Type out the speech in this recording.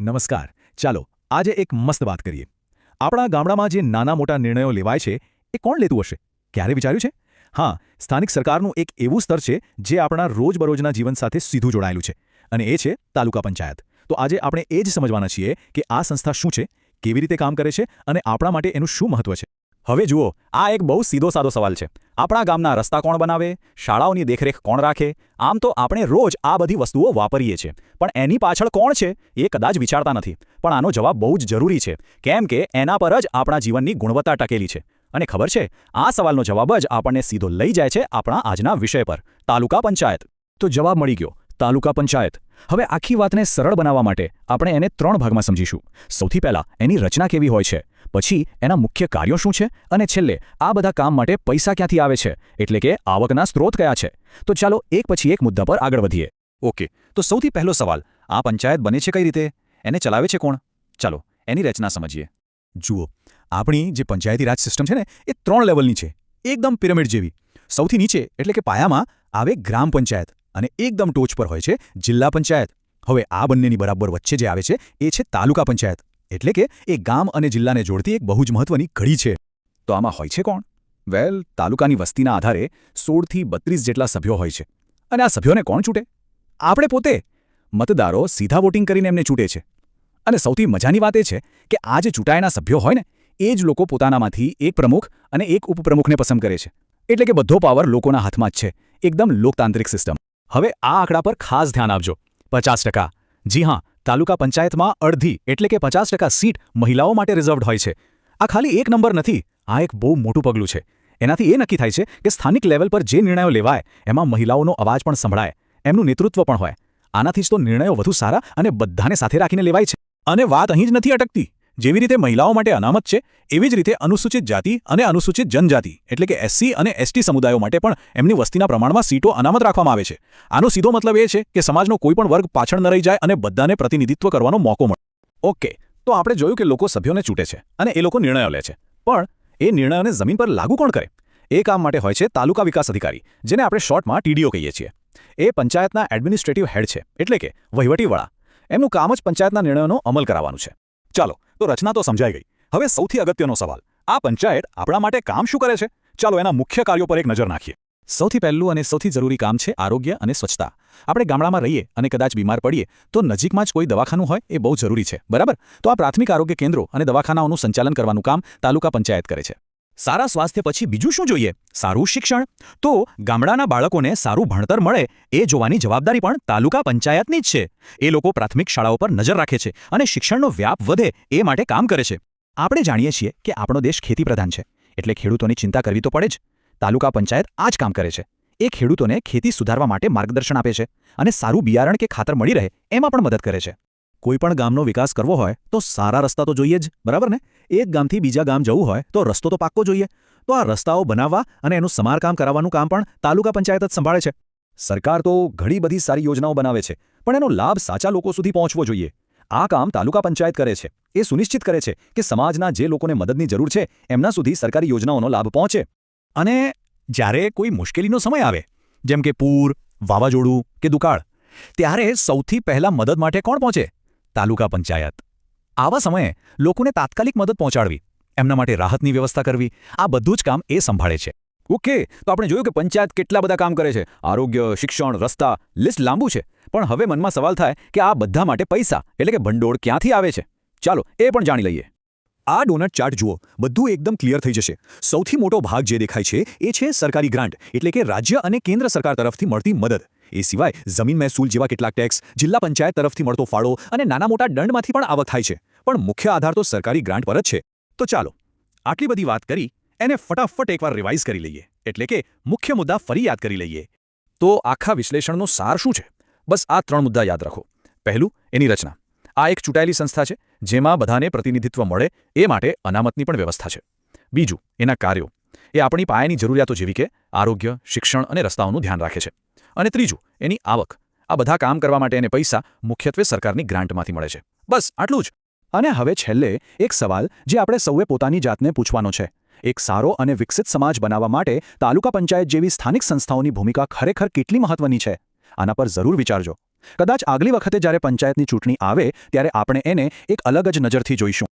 નમસ્કાર. ચાલો, આજે એક મસ્ત વાત કરીએ. આપણા ગામડામાં જે નાના મોટા નિર્ણયો લેવાય છે, એ કોણ લેતું હશે? ક્યારે વિચાર્યું છે? હા, સ્થાનિક સરકારનું એક એવું સ્તર છે, જે આપણા રોજબરોજના જીવન સાથે સીધું જોડાયેલું છે. અને એ છે તાલુકા પંચાયત. તો આજે આપણે એ જ સમજવાના છીએ કે આ સંસ્થા શું છે, કેવી રીતે કામ કરે છે, અને આપણા માટે એનું શું મહત્વ છે. હવે જુઓ, આ એક બહુ સીધો સાદો સવાલ છે. આપણા ગામના રસ્તા કોણ બનાવે? શાળાઓની દેખરેખ કોણ રાખે? આમ તો આપણે રોજ આ બધી વસ્તુઓ વાપરીએ છીએ. પણ એની પાછળ કોણ છે? એ કદાચ વિચારતા નથી. પણ આનો જવાબ બહુ જ જરૂરી છે. કેમ કે એના પર જ આપણા જીવનની ગુણવત્તા ટકેલી છે. અને ખબર છે, આ સવાલનો જવાબ જ આપણને સીધો લઈ જાય છે આપણા આજના વિષય પર. તાલુકા પંચાયત. તો જવાબ મળી ગયો. તાલુકા પંચાયત. હવે આખી વાતને સરળ બનાવવા માટે આપણે એને ત્રણ ભાગમાં સમજીશું. સૌથી પહેલા એની રચના કેવી હોય છે? પછી એના મુખ્ય કાર્યો શું છે અને છેલ્લે આ બધા કામ માટે પૈસા ક્યાંથી આવે છે? એટલે કે આવકના સ્ત્રોત કયા છે? તો ચાલો એક પછી એક મુદ્દા પર આગળ વધીએ. ઓકે, તો સૌથી પહેલો સવાલ, આ પંચાયત બને છે કઈ રીતે? એને ચલાવે છે કોણ? ચાલો, એની રચના સમજીએ. જુઓ, આપણી જે પંચાયતી રાજ સિસ્ટમ છે ને, એ ત્રણ લેવલની છે. એકદમ પિરામિડ જેવી. સૌથી નીચે, એટલે કે પાયામાં, આવે ગ્રામ પંચાયત અને એકદમ ટોચ પર હોય છે જિલ્લા પંચાયત. હવે આ બંનેની બરાબર વચ્ચે જે આવે છે, એ છે તાલુકા પંચાયત. એટલે કે એ ગામ અને જિલ્લાને જોડતી એક બહુ જ મહત્વની કડી છે. તો આમાં હોય છે કોણ? વેલ, તાલુકાની વસ્તીના આધારે સોળથી બત્રીસ જેટલા સભ્યો હોય છે. અને આ સભ્યોને કોણ ચૂંટે? આપણે પોતે. મતદારો સીધા વોટિંગ કરીને એમને ચૂંટે છે. અને સૌથી મજાની વાત એ છે કે આ જે ચૂંટાયેલા સભ્યો હોય ને, એ જ લોકો પોતાનામાંથી એક પ્રમુખ અને એક ઉપપ્રમુખને પસંદ કરે છે. એટલે કે બધો પાવર લોકોના હાથમાં જ છે. એકદમ લોકતાંત્રિક સિસ્ટમ. હવે આ આંકડા પર ખાસ ધ્યાન આપજો. પચાસ જી હા તાલુકા પંચાયતમાં અડધી એટલે કે પચાસ સીટ મહિલાઓ માટે રિઝર્વડ હોય છે. આ ખાલી એક નંબર નથી, આ એક બહુ મોટું પગલું છે. એનાથી એ નક્કી થાય છે કે સ્થાનિક લેવલ પર જે નિર્ણયો લેવાય, એમાં મહિલાઓનો અવાજ પણ સંભળાય, એમનું નેતૃત્વ પણ હોય. આનાથી જ તો નિર્ણયો વધુ સારા અને બધાને સાથે રાખીને લેવાય છે. અને વાત અહીં જ નથી અટકતી. જેવી રીતે મહિલાઓ માટે અનામત છે, એવી જ રીતે અનુસૂચિત જાતિ અને અનુસૂચિત જનજાતિ, એટલે કે એસસી અને એસટી સમુદાયો માટે પણ એમની વસ્તીના પ્રમાણમાં સીટો અનામત રાખવામાં આવે છે. આનો સીધો મતલબ એ છે કે સમાજનો કોઈ પણ વર્ગ પાછળ ન રહી જાય અને બધાને પ્રતિનિધિત્વ કરવાનો મોકો મળે. ઓકે, તો આપણે જોયું કે લોકો સભ્યોને ચૂંટે છે અને એ લોકો નિર્ણયો લે છે. પણ એ નિર્ણયોને જમીન પર લાગુ કોણ કરે? એ કામ માટે હોય છે તાલુકા વિકાસ અધિકારી, જેને આપણે શોર્ટમાં ટીડીઓ કહીએ છીએ. એ પંચાયતના એડમિનિસ્ટ્રેટિવ હેડ છે, એટલે કે વહીવટીવાળા. એમનું કામ જ પંચાયતના નિર્ણયોનો અમલ કરાવવાનું છે. ચાલો, તો રચના તો સમજાઈ ગઈ. હવે સૌથી અગત્યનો સવાલ. આ પંચાયત આપણા માટે કામ શું કરે છે? ચાલો એના મુખ્ય કાર્યો પર એક નજર નાખીએ. સૌથી પહેલું અને સૌથી જરૂરી કામ છે આરોગ્ય અને સ્વચ્છતા. આપણે ગામડામાં રહીએ અને કદાચ બીમાર પડીએ, તો નજીકમાં જ કોઈ દવાખાનું હોય એ બહુ જરૂરી છે. બરાબર? તો આ પ્રાથમિક આરોગ્ય કેન્દ્રો અને દવાખાનાઓનું સંચાલન કરવાનું કામ તાલુકા પંચાયત કરે છે. સારા સ્વાસ્થ્ય પછી બીજું શું જોઈએ? સારું શિક્ષણ? તો ગામડાના બાળકોને સારું ભણતર મળે એ જોવાની જવાબદારી પણ તાલુકા પંચાયતની જ છે. એ લોકો પ્રાથમિક શાળાઓ પર નજર રાખે છે અને શિક્ષણનો વ્યાપ વધે એ માટે કામ કરે છે. આપણે જાણીએ છીએ કે આપણો દેશ ખેતીપ્રધાન છે. એટલે ખેડૂતોની ચિંતા કરવી તો પડે જ. તાલુકા પંચાયત આ જ કામ કરે છે. એ ખેડૂતોને ખેતી સુધારવા માટે માર્ગદર્શન આપે છે અને સારું બિયારણ કે ખાતર મળી રહે એમાં પણ મદદ કરે છે. કોઈ પણ ગામનો વિકાસ કરવો હોય તો સારા રસ્તા તો જોઈએ જ, બરાબર ને? એક ગામથી બીજા ગામ જવું હોય, તો રસ્તો તો પાક્કો જોઈએ. તો આ રસ્તાઓ બનાવવા અને એનું સમારકામ કરાવવાનું કામ પણ તાલુકા પંચાયત જ સંભાળે છે. સરકાર તો ઘણી બધી સારી યોજનાઓ બનાવે છે, પણ એનો લાભ સાચા લોકો સુધી પહોંચવો જોઈએ. આ કામ તાલુકા પંચાયત કરે છે. એ સુનિશ્ચિત કરે છે કે સમાજના જે લોકોને મદદની જરૂર છે, એમના સુધી સરકારી યોજનાઓનો લાભ પહોંચે. અને જ્યારે કોઈ મુશ્કેલીનો સમય આવે, જેમ કે પૂર, વાવાઝોડું કે દુકાળ, ત્યારે સૌથી પહેલા મદદ માટે કોણ પહોંચે? તાલુકા પંચાયત. આવા સમયે લોકોને તાત્કાલિક મદદ પહોંચાડવી, એમના માટે રાહતની વ્યવસ્થા કરવી, આ બધું જ કામ એ સંભાળે છે. ઓકે, તો આપણે જોયું કે પંચાયત કેટલા બધા કામ કરે છે. આરોગ્ય, શિક્ષણ, રસ્તા, લિસ્ટ લાંબુ છે. પણ હવે મનમાં સવાલ થાય કે આ બધા માટે પૈસા એટલે કે ભંડોળ ક્યાંથી આવે છે? ચાલો, એ પણ જાણી લઈએ. આ ડોનટ ચાર્ટ જુઓ, બધું એકદમ ક્લિયર થઈ જશે. સૌથી મોટો ભાગ જે દેખાય છે એ છે સરકારી ગ્રાન્ટ, એટલે કે રાજ્ય અને કેન્દ્ર સરકાર તરફથી મળતી મદદ. એ સિવાય જમીન મહેસૂલ જેવા કેટલાક ટેક્સ જિલ્લા પંચાયત તરફથી મળતો ફાળો અને નાના મોટા દંડમાંથી પણ આવક થાય છે. પણ મુખ્ય આધાર તો સરકારી ગ્રાન્ટ પર જ છે. તો ચાલો, આટલી બધી વાત કરી, એને ફટાફટ એકવાર રિવાઇઝ કરી લઈએ. એટલે કે મુખ્ય મુદ્દા ફરી યાદ કરી લઈએ. તો આખા વિશ્લેષણનો સાર શું છે? બસ આ ત્રણ મુદ્દા યાદ રાખો. પહેલું, એની રચના. આ એક ચૂંટાયેલી સંસ્થા છે, જેમાં બધાને પ્રતિનિધિત્વ મળે, એ માટે અનામતની પણ વ્યવસ્થા છે. બીજું, એના કાર્યો. એ આપણી પાયાની જરૂરિયાતો જેવી કે આરોગ્ય, શિક્ષણ અને રસ્તાઓનું ધ્યાન રાખે છે. અને ત્રીજું, એની આવક. આ બધા કામ કરવા માટે એને પૈસા મુખ્યત્વે સરકારની ગ્રાન્ટમાંથી મળે છે. બસ, આટલું જ. અને હવે છેલ્લે એક સવાલ જે આપણે સૌએ પોતાની જાતને પૂછવાનો છે. એક સારો અને વિકસિત સમાજ બનાવવા માટે તાલુકા પંચાયત જેવી સ્થાનિક સંસ્થાઓની ભૂમિકા ખરેખર કેટલી મહત્વની છે? આના પર જરૂર વિચારજો. કદાચ આગલી વખતે જ્યારે પંચાયતની ચૂંટણી આવે, ત્યારે આપણે એને એક અલગ જ નજરથી જોઈશું.